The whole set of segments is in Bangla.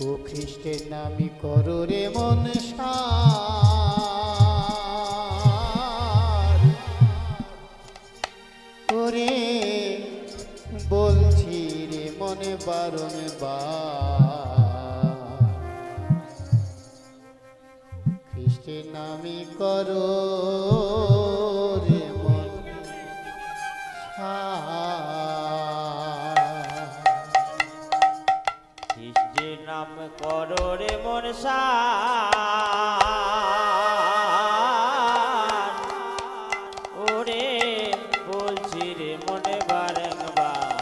ও খ্রিস্টের নামি করো রে মন ওরে, বলছি রে মনে বারণ বা খ্রিস্টের নামি করো কররে মনসা ওরে বলছি রে মনে বারংবার।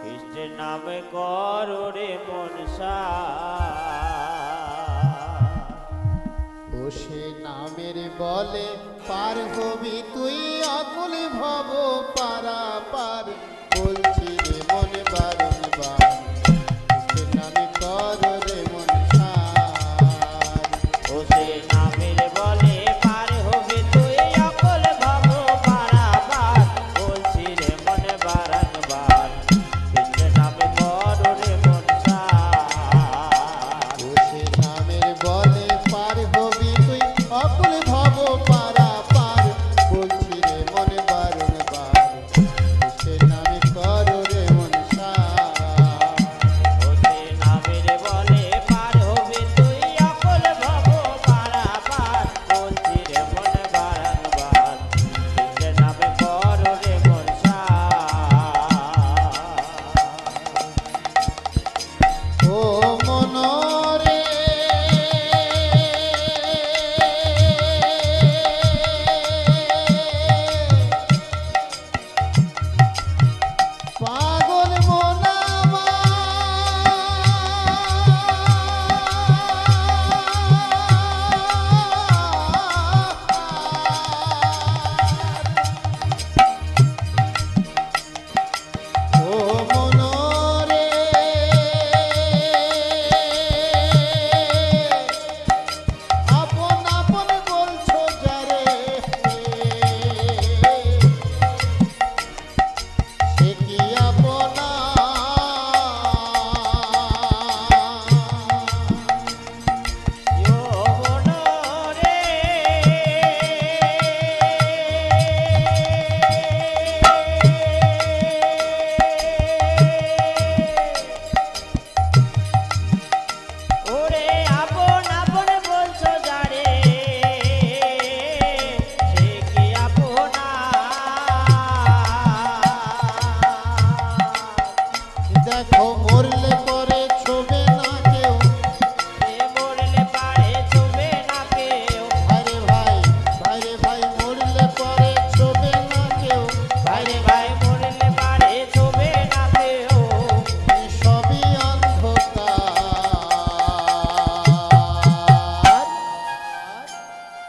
কৃষ্ণের নামে কররে মনসা ও সে নামের বলে পার হবি তুই আকুল ভব পারা পার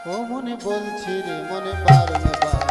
ও মনে বলছি রে মনে বারবার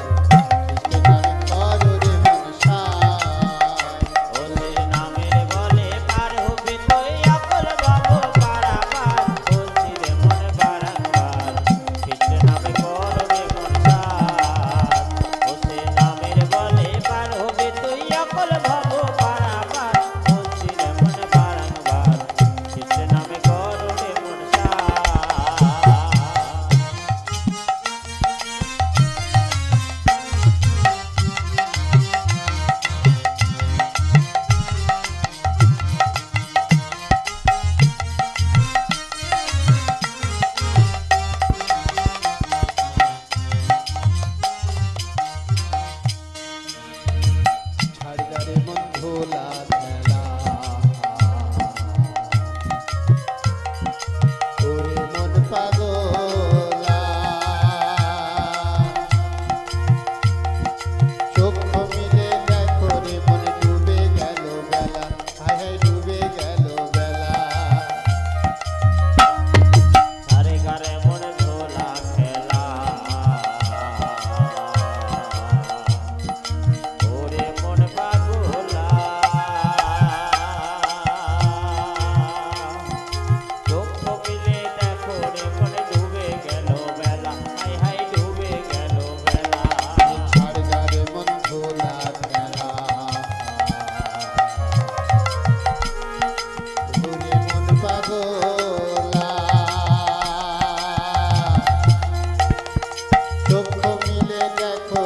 的歌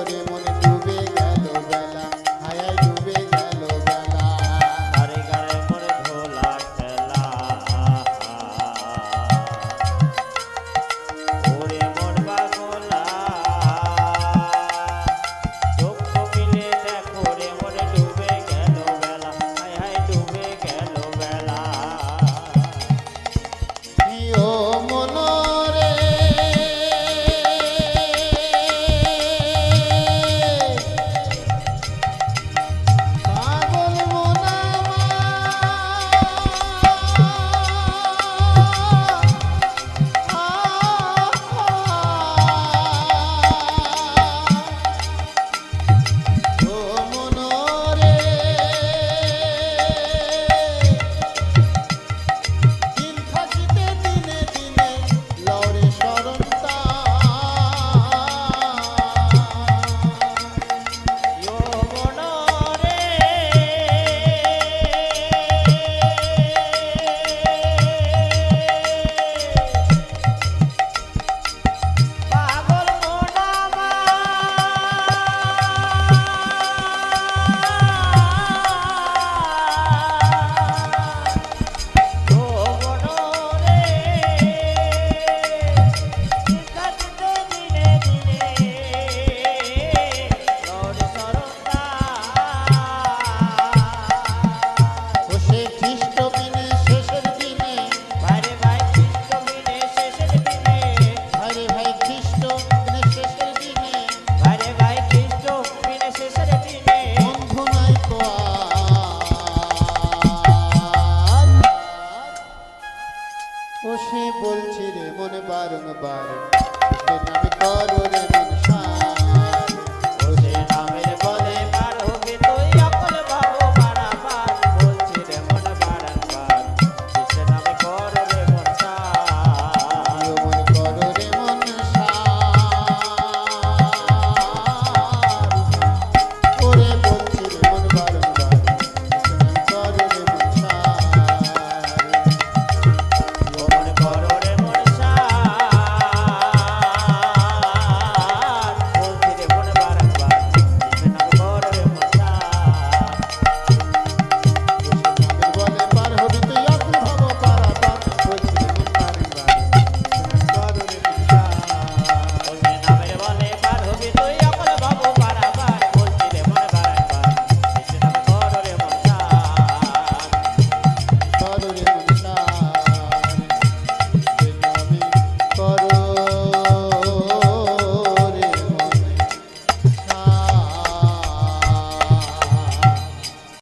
মন বারংবার নামে করো রে